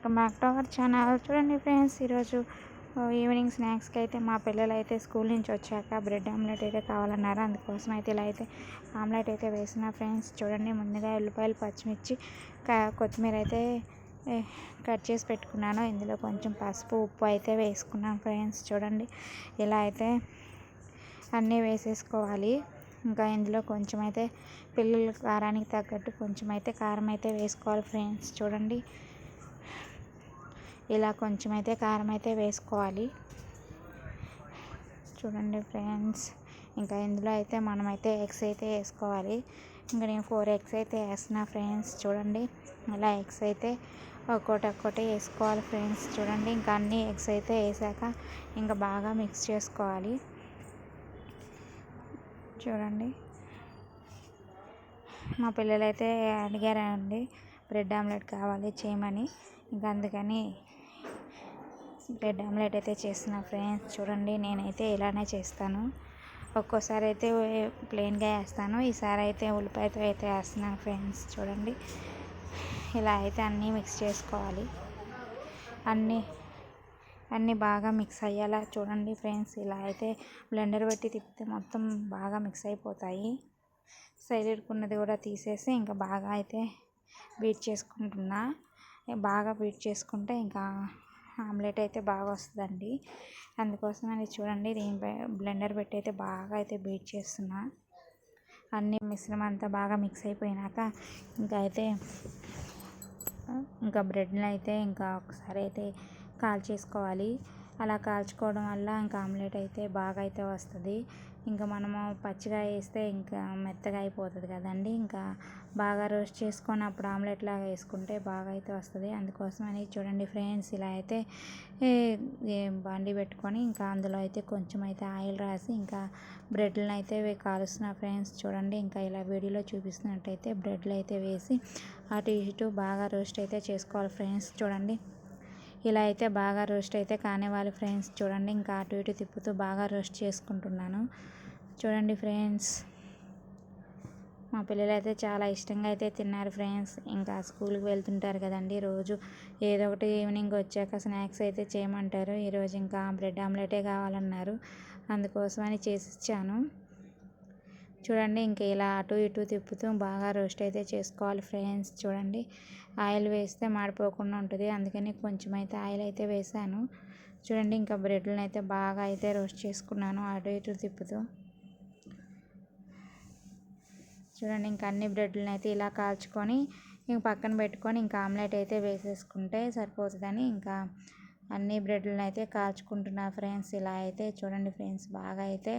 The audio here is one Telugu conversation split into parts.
Welcome back to our channel. చూడండి ఫ్రెండ్స్ ఈరోజు ఈవినింగ్ స్నాక్స్కి అయితే మా పిల్లలు అయితే స్కూల్ నుంచి వచ్చాక బ్రెడ్ ఆమ్లెట్ అయితే కావాలన్నారు. అందుకోసం అయితే ఇలా అయితే ఆమ్లెట్ అయితే వేసిన ఫ్రెండ్స్. చూడండి ముందుగా ఉల్లిపాయలు పచ్చిమిర్చి కొత్తిమీర అయితే కట్ చేసి పెట్టుకున్నాను. ఇందులో కొంచెం పసుపు ఉప్పు అయితే వేసుకున్నాను ఫ్రెండ్స్. చూడండి ఇలా అయితే అన్నీ వేసేసుకోవాలి. ఇంకా ఇందులో కొంచెం అయితే పిల్లల కారానికి తగ్గట్టు కొంచెం అయితే కారం అయితే వేసుకోవాలి ఫ్రెండ్స్. చూడండి ఇలా కొంచెం అయితే కారం అయితే వేసుకోవాలి. చూడండి ఫ్రెండ్స్ ఇంకా ఇందులో అయితే మనమైతే ఎగ్స్ అయితే వేసుకోవాలి. ఇంకా నేను ఫోర్ ఎగ్స్ అయితే వేస్తున్నా ఫ్రెండ్స్ చూడండి. ఇలా ఎగ్స్ అయితే ఒక్కోటి ఒక్కొక్కటి వేసుకోవాలి ఫ్రెండ్స్ చూడండి. ఇంకా అన్ని ఎగ్స్ అయితే వేసాక ఇంకా బాగా మిక్స్ చేసుకోవాలి. చూడండి. మా పిల్లలైతే అడిగారండి బ్రెడ్ ఆమ్లెట్ కావాలి చేయమని. ఇంకా అందుకని బ్రెడ్ ఆమ్లెట్ అయితే చేస్తున్నా ఫ్రెండ్స్. చూడండి నేనైతే ఇలానే చేస్తాను. ఒక్కోసారి అయితే ప్లెయిన్గా వేస్తాను. ఈసారి అయితే ఉల్లిపాయతో అయితే వేస్తున్నాను ఫ్రెండ్స్. చూడండి ఇలా అయితే అన్నీ మిక్స్ చేసుకోవాలి. అన్నీ అన్నీ బాగా మిక్స్ అయ్యేలా చూడండి ఫ్రెండ్స్. ఇలా అయితే బ్లెండర్ పెట్టి తిప్పితే మొత్తం బాగా మిక్స్ అయిపోతాయి. సైడ్ ఉన్నది కూడా తీసేసి ఇంకా బాగా అయితే బీట్ చేసుకుంటున్నా. బాగా బీట్ చేసుకుంటే ఇంకా ఆమ్లెట్ అయితే బాగా వస్తుందండి. అందుకోసం అది చూడండి దీని బ్లెండర్ పెట్టి అయితే బాగా అయితే బీట్ చేస్తున్నా. అన్ని మిశ్రమం అంతా బాగా మిక్స్ అయిపోయినాక ఇంకా అయితే ఇంకా బ్రెడ్ని అయితే ఇంకా ఒకసారి అయితే కాల్చేసుకోవాలి. అలా కాల్చుకోవడం వల్ల ఇంకా ఆమ్లెట్ అయితే బాగా అయితే వస్తుంది. ఇంకా మనము పచ్చిగా వేస్తే ఇంకా మెత్తగా అయిపోతుంది కదండి. ఇంకా బాగా రోస్ట్ చేసుకొని అప్పుడు ఆమ్లెట్ లాగా వేసుకుంటే బాగా అయితే వస్తుంది. అందుకోసం అని చూడండి ఫ్రెండ్స్ ఇలా అయితే బండి పెట్టుకొని ఇంకా అందులో అయితే కొంచెం అయితే ఆయిల్ రాసి ఇంకా బ్రెడ్లను అయితే కాలుస్తున్న ఫ్రెండ్స్ చూడండి. ఇంకా ఇలా వీడియోలో చూపిస్తున్నట్టయితే బ్రెడ్లు అయితే వేసి అటు ఇటు బాగా రోస్ట్ అయితే చేసుకోవాలి ఫ్రెండ్స్ చూడండి. ఇలా అయితే బాగా రోస్ట్ అయితే కానివ్వాలి ఫ్రెండ్స్ చూడండి. ఇంకా అటు ఇటు తిప్పుతూ బాగా రోస్ట్ చేసుకుంటున్నాను. చూడండి ఫ్రెండ్స్. మా పిల్లలు అయితే చాలా ఇష్టంగా అయితే తిన్నారు ఫ్రెండ్స్. ఇంకా స్కూల్కి వెళ్తుంటారు కదండి రోజు. ఏదో ఒకటి ఈవినింగ్ వచ్చాక స్నాక్స్ అయితే చేయమంటారు. ఈరోజు ఇంకా బ్రెడ్ ఆమ్లెటే కావాలన్నారు. అందుకోసమని చేసి ఇచ్చాను చూడండి ఇంకా ఇలా అటు ఇటు తిప్పుతూ బాగా రోస్ట్ అయితే చేసుకోవాలి ఫ్రెండ్స్. చూడండి. ఆయిల్ వేస్తే మాడిపోకుండా ఉంటుంది. అందుకని కొంచెం అయితే ఆయిల్ అయితే వేసాను. చూడండి ఇంకా బ్రెడ్లను అయితే బాగా అయితే రోస్ట్ చేసుకున్నాను అటు ఇటు తిప్పుతూ. చూడండి ఇంకా అన్ని బ్రెడ్లను అయితే ఇలా కాల్చుకొని ఇంక పక్కన పెట్టుకొని ఇంకా ఆమ్లెట్ అయితే వేసేసుకుంటే సరిపోతుందని ఇంకా అన్ని బ్రెడ్లను అయితే కాల్చుకుంటున్నా ఫ్రెండ్స్. ఇలా అయితే చూడండి ఫ్రెండ్స్ బాగా అయితే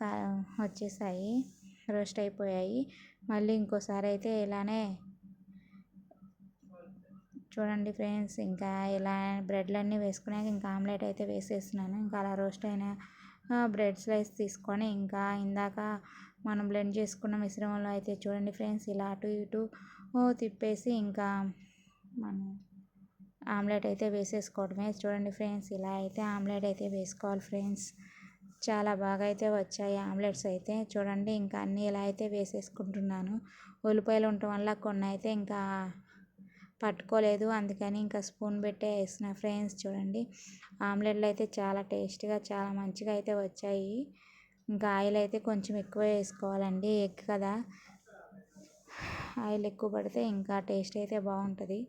కా వచ్చేసాయి రోస్ట్ అయిపోయాయి. మళ్ళీ ఇంకోసారి అయితే ఇలానే చూడండి ఫ్రెండ్స్ ఇంకా ఇలా బ్రెడ్లన్నీ వేసుకున్నాక ఇంకా ఆమ్లెట్ అయితే వేసేస్తున్నాను. ఇంకా అలా రోస్ట్ అయిన బ్రెడ్ స్లైస్ తీసుకొని ఇంకా ఇందాక మనం బ్లెండ్ చేసుకున్న మిశ్రమంలో అయితే చూడండి ఫ్రెండ్స్ ఇలా అటు ఇటు తిప్పేసి ఇంకా మనం ఆమ్లెట్ అయితే వేసేసుకోవడమే. చూడండి ఫ్రెండ్స్ ఇలా అయితే ఆమ్లెట్ అయితే వేసుకోవాలి ఫ్రెండ్స్. చాలా బాగా అయితే వచ్చాయి ఆమ్లెట్స్ అయితే. చూడండి ఇంకా అన్నీ ఇలా అయితే వేసేసుకుంటున్నాను. ఉల్లిపాయలు ఉండటం వల్ల కొన్ని అయితే ఇంకా పట్టుకోలేదు. అందుకని ఇంకా స్పూన్ పెట్టే వేసిన ఫ్రెండ్స్ చూడండి. ఆమ్లెట్లు అయితే చాలా టేస్ట్గా చాలా మంచిగా అయితే వచ్చాయి. ఇంకా ఆయిల్ అయితే కొంచెం ఎక్కువ వేసుకోవాలండి. ఎగ్ కదా. ఆయిల్ ఎక్కువ పడితే ఇంకా టేస్ట్ అయితే బాగుంటుంది.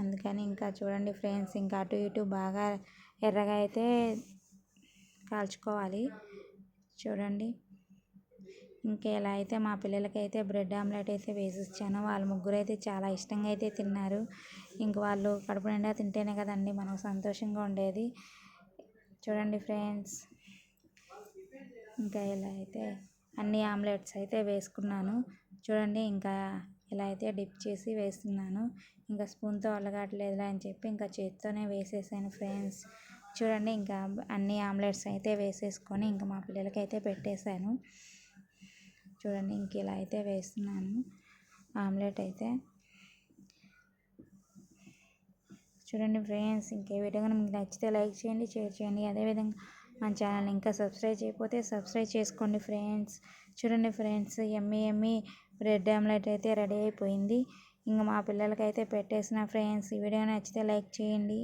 అందుకని ఇంకా చూడండి ఫ్రెండ్స్ ఇంకా అటు ఇటు బాగా ఎర్రగా అయితే కాల్చుకోవాలి. చూడండి. ఇంకా ఇలా అయితే మా పిల్లలకైతే బ్రెడ్ ఆమ్లెట్ అయితే వేసి ఇచ్చాను వాళ్ళ ముగ్గురు అయితే చాలా ఇష్టంగా అయితే తిన్నారు. ఇంక వాళ్ళు కడుపు నిండా తింటేనే కదండి మనకు సంతోషంగా ఉండేది. చూడండి ఫ్రెండ్స్ ఇంకా ఇలా అయితే అన్ని ఆమ్లెట్స్ అయితే వేసుకున్నాను. చూడండి ఇంకా ఇలా అయితే డిప్ చేసి వేస్తున్నాను. ఇంకా స్పూన్తో అలగట్లేదులే అని చెప్పి ఇంకా చేతితోనే వేసేసాను ఫ్రెండ్స్. చూడండి ఇంకా అన్ని ఆమ్లెట్స్ అయితే వేసేసుకొని ఇంకా మా పిల్లలకి అయితే పెట్టేశాను. చూడండి ఇంక ఇలా అయితే వేస్తున్నాను. ఆమ్లెట్ అయితే. చూడండి ఫ్రెండ్స్ ఇంకే వీడియో మీకు నచ్చితే లైక్ చేయండి షేర్ చేయండి. అదేవిధంగా మన ఛానల్ ఇంకా సబ్స్క్రైబ్ చేయకపోతే సబ్స్క్రైబ్ చేసుకోండి ఫ్రెండ్స్. చూడండి ఫ్రెండ్స్ ఎమ్మి ఎమ్మి బ్రెడ్ ఆమ్లెట్ అయితే రెడీ అయిపోయింది. ఇంకా మా పిల్లలకైతే పెట్టేసిన ఫ్రెండ్స్ ఈ వీడియో నచ్చితే లైక్ చేయండి.